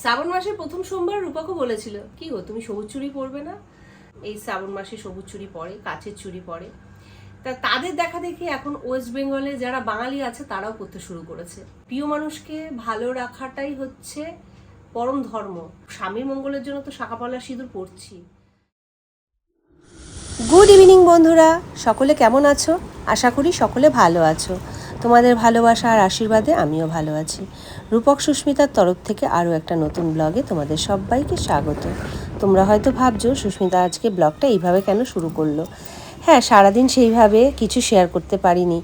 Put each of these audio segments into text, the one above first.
শ্রাবণ মাসের প্রথম সোমবার রূপাকে বলেছিল। কি গো, তুমি সবুজ চুড়ি পরবে না? এই শ্রাবণ মাসে সবুজ চুড়ি পরে, কাচের চুড়ি পরে। তা তাদের দেখা দেখি এখন ওয়েস্ট বেঙ্গলে যারা বাঙালি আছে, তারাও করতে শুরু করেছে। প্রিয় মানুষকে ভালো রাখাটাই হচ্ছে পরম ধর্ম। স্বামীর মঙ্গলের জন্য তো শাখাপলা সিঁদুর পড়ছি গুড ইভিনিং বন্ধুরা। সকলে কেমন আছো? আশা করি সকলে ভালো আছো। তোমাদের ভালোবাসা আর আশীর্বাদে আমিও ভালো আছি। রূপক সুস্মিতার তরফ থেকে আরও একটা নতুন ব্লগে তোমাদের সবাইকে স্বাগত। তোমরা হয়তো ভাবছ, সুস্মিতা আজকে ব্লগটা এইভাবে কেন শুরু করল? হ্যাঁ সারাদিন সেইভাবে কিছু শেয়ার করতে পারিনি।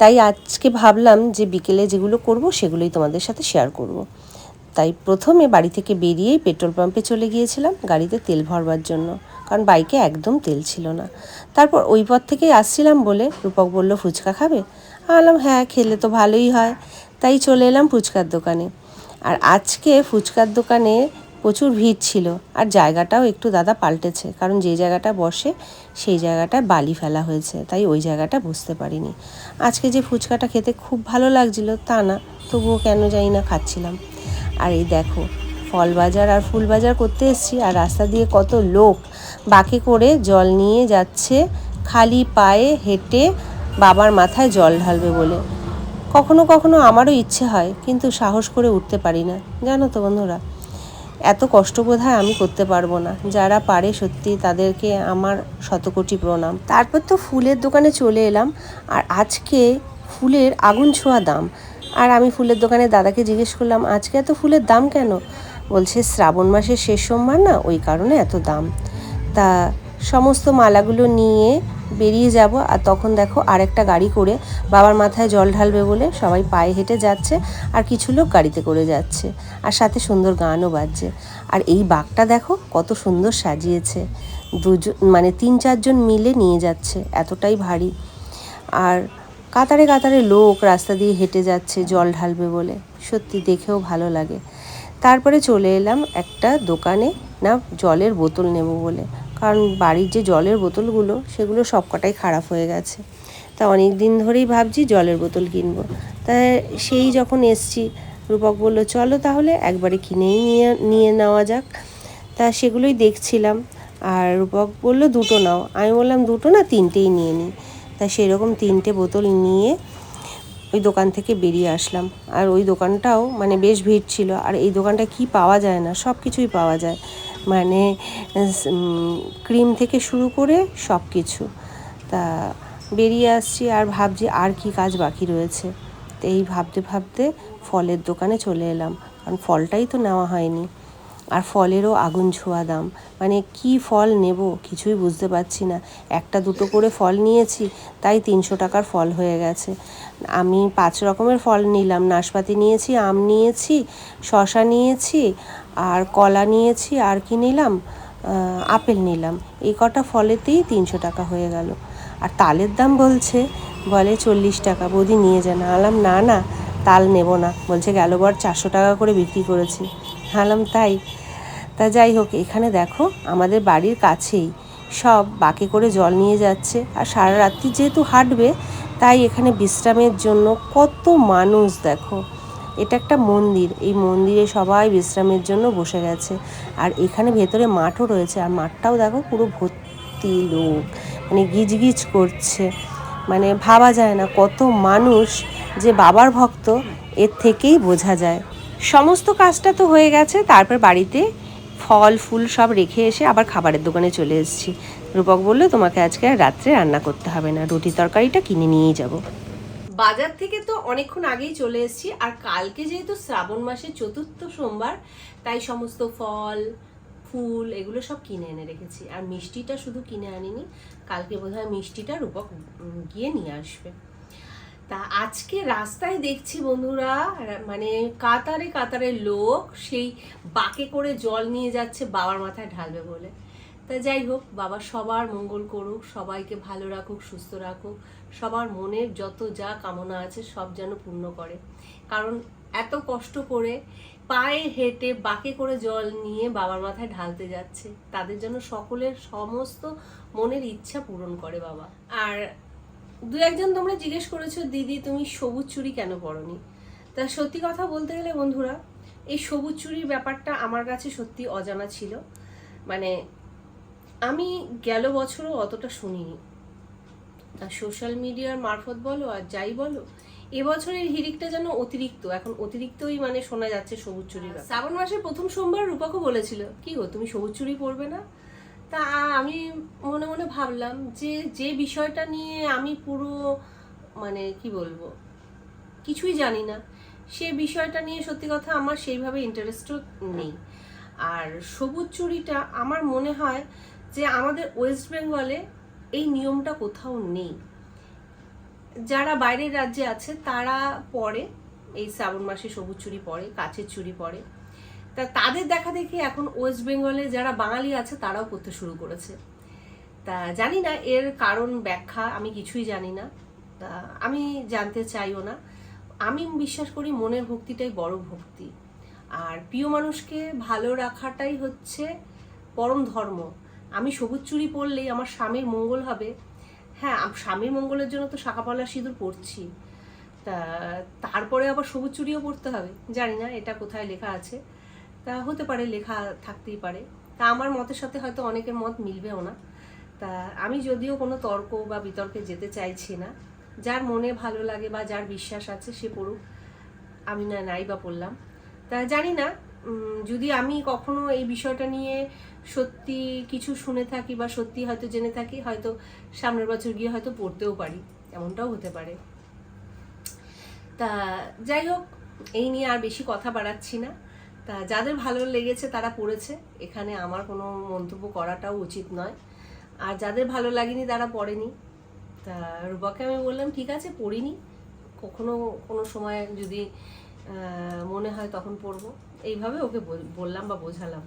তাই আজকে ভাবলাম যে বিকেলে যেগুলো করব, সেগুলোই তোমাদের সাথে শেয়ার করব। তাই প্রথমে বাড়ি থেকে বেরিয়েই পেট্রোল পাম্পে চলে গিয়েছিলাম গাড়িতে তেল ভরবার জন্য, কারণ বাইকে একদম তেল ছিল না। তারপর ওই পথ থেকেই আসছিলাম বলে রূপক বলল, ফুচকা খাবে? বললাম হ্যাঁ খেলে তো ভালোই হয়। তাই চলে এলাম ফুচকার দোকানে। আর আজকে ফুচকার দোকানে প্রচুর ভিড় ছিল, আর জায়গাটাও একটু দাদা পাল্টেছে, কারণ যে জায়গাটা বসে, সেই জায়গাটায় বালি ফেলা হয়েছে, তাই ওই জায়গাটা বুঝতে পারিনি। আজকে যে ফুচকাটা খেতে খুব ভালো লাগছিল, তা না, তবুও কেন জানি না খাচ্ছিলাম। আর এই দেখো, ফল বাজার আর ফুল বাজার করতে এসেছি, আর রাস্তা দিয়ে কত লোক। বাকে করে জল নিয়ে যাচ্ছে, খালি পায়ে হেঁটে বাবার মাথায় জল ঢালবে বলে। কখনো কখনো আমারও ইচ্ছে হয়, কিন্তু সাহস করে উঠতে পারি না। জানো তো বন্ধুরা, এত কষ্ট বোধ হয় আমি করতে পারব না। যারা পারে সত্যি তাদেরকে আমার শতকোটি প্রণাম। তারপর তো ফুলের দোকানে চলে এলাম, আর আজকে ফুলের আগুন ছোঁয়া দাম। আর আমি ফুলের দোকানে দাদাকে জিজ্ঞেস করলাম, আজকে এত ফুলের দাম কেন? বলছে, শ্রাবণ মাসের শেষ সোমবার না, ওই কারণে এত দাম। তা সমস্ত মালাগুলো নিয়ে বেরিয়ে যাব আর তখন দেখো আরেকটা গাড়ি করে বাবার মাথায় জল ঢালবে বলে সবাই পায়ে হেঁটে যাচ্ছে আর কিছু লোক গাড়িতে করে যাচ্ছে আর সাথে সুন্দর গানও বাজছে। আর এই বাঘটা দেখো কত সুন্দর সাজিয়েছে। দুজন মানে তিন চারজন মিলে নিয়ে যাচ্ছে, এতটাই ভারী। আর কাতারে কাতারে লোক রাস্তা দিয়ে হেঁটে যাচ্ছে জল ঢালবে বলে। সত্যি দেখেও ভালো লাগে। তারপরে চলে এলাম একটা দোকানে, না, জলের বোতল নেব বলে। কারণ বাড়ির যে জলের বোতলগুলো, সেগুলো সবকটাই খারাপ হয়ে গেছে। তা অনেক দিন ধরেই ভাবছি জলের বোতল কিনবো। তা সেই যখন এসছি, রূপক বলল, চলো তাহলে একবারে কিনেই নিয়ে নিয়ে নেওয়া যাক। তা সেগুলোই দেখছিলাম। আর রূপক বলল, দুটো নাও। আমি বললাম, দুটো না, তিনটেই নিয়ে নিই তা সেরকম তিনটে বোতল নিয়ে ওই দোকান থেকে বেরিয়ে আসলাম। আর ওই দোকানটাও মানে বেশ ভিড় ছিল। আর এই দোকানটা কি পাওয়া যায় না সব কিছুই পাওয়া যায়। মানে ক্রিম থেকে শুরু করে সব কিছু তা বেরিয়ে আসছি আর ভাবছি আর কি কাজ বাকি রয়েছে। তো এই ভাবতে ভাবতে ফলের দোকানে চলে এলাম। কারণ ফলটাই তো নেওয়া হয়নি। আর ফলেরও আগুন ছোঁয়া দাম। মানে কি ফল নেব কিছুই বুঝতে পারছি না। একটা দুটো করে ফল নিয়েছি, তাই তিনশো টাকার ফল হয়ে গেছে। আমি পাঁচ রকমের ফল নিলাম। নাশপাতি নিয়েছি, আম নিয়েছি শশা নিয়েছি, আর কলা নিয়েছি, আর কি নিলাম? আপেল নিলাম। এই কটা ফলেতেই তিনশো টাকা হয়ে গেল। আর তালের দাম বলছে, বলে চল্লিশ টাকা। বৌদি নিয়ে যান। আলাম না না, তাল নেব না। বলছে, গেল বার চারশো টাকা করে বিক্রি করেছি। হালাম তাই? তা যাই হোক, এখানে দেখো আমাদের বাড়ির কাছেই সব বাকি করে জল নিয়ে যাচ্ছে। আর সারা রাত্রি যেহেতু হাঁটবে, তাই এখানে বিশ্রামের জন্য কত মানুষ দেখো। এটা একটা মন্দির, এই মন্দিরে সবাই বিশ্রামের জন্য বসে গেছে। আর এখানে ভেতরে মাঠও রয়েছে, আর মাঠটাও দেখো পুরো ভর্তি লোক মানে গিজগিজ করছে। মানে ভাবা যায় না কত মানুষ যে বাবার ভক্ত, এর থেকেই বোঝা যায়। সমস্ত কাজটা তো হয়ে গেছে, তারপর বাড়িতে ফল, ফুল সব রেখে এসে আবার খাবারের দোকানে চলে এসেছি। রূপক বলল, তোমাকে আজকে আর রাত্রে রান্না করতে হবে না, রুটি তরকারিটা কিনে নিয়েই যাব। বাজার থেকে তো অনেকক্ষণ আগেই চলে এসেছি, আর কালকে যেহেতু শ্রাবণ মাসের চতুর্থ সোমবার, তাই সমস্ত ফল, ফুল এগুলো সব কিনে এনে রেখেছি। আর মিষ্টিটা শুধু কিনে আনিনি, কালকে বোধহয় মিষ্টিটা রূপক গিয়ে নিয়ে আসবে। তা আজকে রাস্তায় দেখছি বন্ধুরা মানে কাতারে কাতারে লোক সেই বাকে করে জল নিয়ে যাচ্ছে, বাবার মাথায় ঢালবে বলে। তা যাই হোক, বাবা সবার মঙ্গল করুক, সবাইকে ভালো রাখুক, সুস্থ রাখুক, সবার মনের যত যা কামনা আছে সব যেন পূর্ণ করে। কারণ এত কষ্ট করে পায়ে হেঁটে বাকে করে জল নিয়ে বাবার মাথায় ঢালতে যাচ্ছে, তাদের জন্য সকলের সমস্ত মনের ইচ্ছা পূরণ করে বাবা। আর দু একজন তোমরা জিজ্ঞেস করেছ দিদি তুমি সবুজ চুড়ি কেন পরনি? তা সত্যি কথা বলতে গেলে বন্ধুরা এই সবুজ চুরির ব্যাপারটা আমার কাছে সত্যি অজানা ছিল। মানে আমি গেল বছরও অতটা শুনিনি। আর সোশ্যাল মিডিয়ার মারফত বলো আর যাই বলো এবছরের হিরিকটা যেন অতিরিক্ত এখন অতিরিক্তই মানে শোনা যাচ্ছে সবুজ চুরি শ্রাবণ মাসের প্রথম সোমবার রূপাকে বলেছিল কি গো তুমি সবুজ চুরি পরবে না? তা আমি মনে মনে ভাবলাম যে যে বিষয়টা নিয়ে আমি পুরো মানে কি বলব, কিছুই জানি না, সে বিষয়টা নিয়ে সত্যি কথা আমার সেইভাবে ইন্টারেস্টও নেই। আর সবুজ চুরিটা আমার মনে হয় যে, আমাদের ওয়েস্ট বেঙ্গলে এই নিয়মটা কোথাও নেই। যারা বাইরের রাজ্যে আছে, তারা পরে, এই শ্রাবণ মাসে সবুজ চুরি পরে, কাচের চুরি পরে তা তাদের দেখা দেখি এখন ওয়েস্ট বেঙ্গলে যারা বাঙালি আছে, তারাও করতে শুরু করেছে। তা জানি না, এর কারণ ব্যাখ্যা আমি কিছুই জানি না। তা আমি জানতে চাইও না। আমি বিশ্বাস করি মনের ভক্তিটাই বড় ভক্তি। আর প্রিয় মানুষকে ভালো রাখাটাই হচ্ছে পরম ধর্ম। আমি সবুজ চুরি পরলেই আমার স্বামীর মঙ্গল হবে। হ্যাঁ স্বামীর মঙ্গলের জন্য তো শাখাপলা সিঁদুর পরছি। তা তারপরে আবার সবুজ চুরিও পড়তে হবে। জানি না এটা কোথায় লেখা আছে। তা হতে পারে লেখা থাকতেই পারে। তা আমার মতের সাথে হয়তো অনেকের মত মিলবেও না। তা আমি যদিও কোনো তর্ক বা বিতর্কে যেতে চাইছি না। যার মনে ভালো লাগে বা যার বিশ্বাস আছে সে পড়ুক। আমি না, নাই বা পড়লাম। তা জানি না যদি আমি কখনো এই বিষয়টা নিয়ে সত্যি কিছু শুনে থাকি বা সত্যি হয়তো জেনে থাকি, হয়তো সামনের বছর গিয়ে হয়তো পড়তেও পারি। এমনটাও হতে পারে। তা যাই হোক, এই নিয়ে আর বেশি কথা বাড়াচ্ছি না। তা যাদের ভালো লেগেছে তারা পড়েছে। এখানে আমার কোনো মন্তব্য করাটাও উচিত নয়। আর যাদের ভালো লাগেনি তারা পড়েনি। তা রূপাকে আমি বললাম, ঠিক আছে, পড়িনি। কখনো কোনো সময় যদি মনে হয় তখন পড়ব। এইভাবে ওকে বল- বললাম বা বোঝালাম।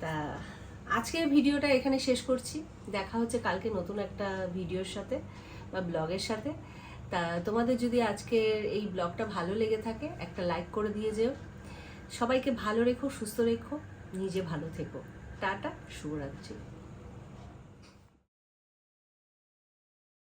তা আজকের ভিডিওটা এখানে শেষ করছি। দেখা হচ্ছে কালকে নতুন একটা ভিডিওর সাথে বা ব্লগের সাথে। তা তোমাদের যদি আজকের এই ব্লগটা ভালো লেগে থাকে, একটা লাইক করে দিয়ে যেও। সবাইকে ভালো রেখো সুস্থ রেখো নিজে ভালো থেকো। টাটা শুভরাত্রি।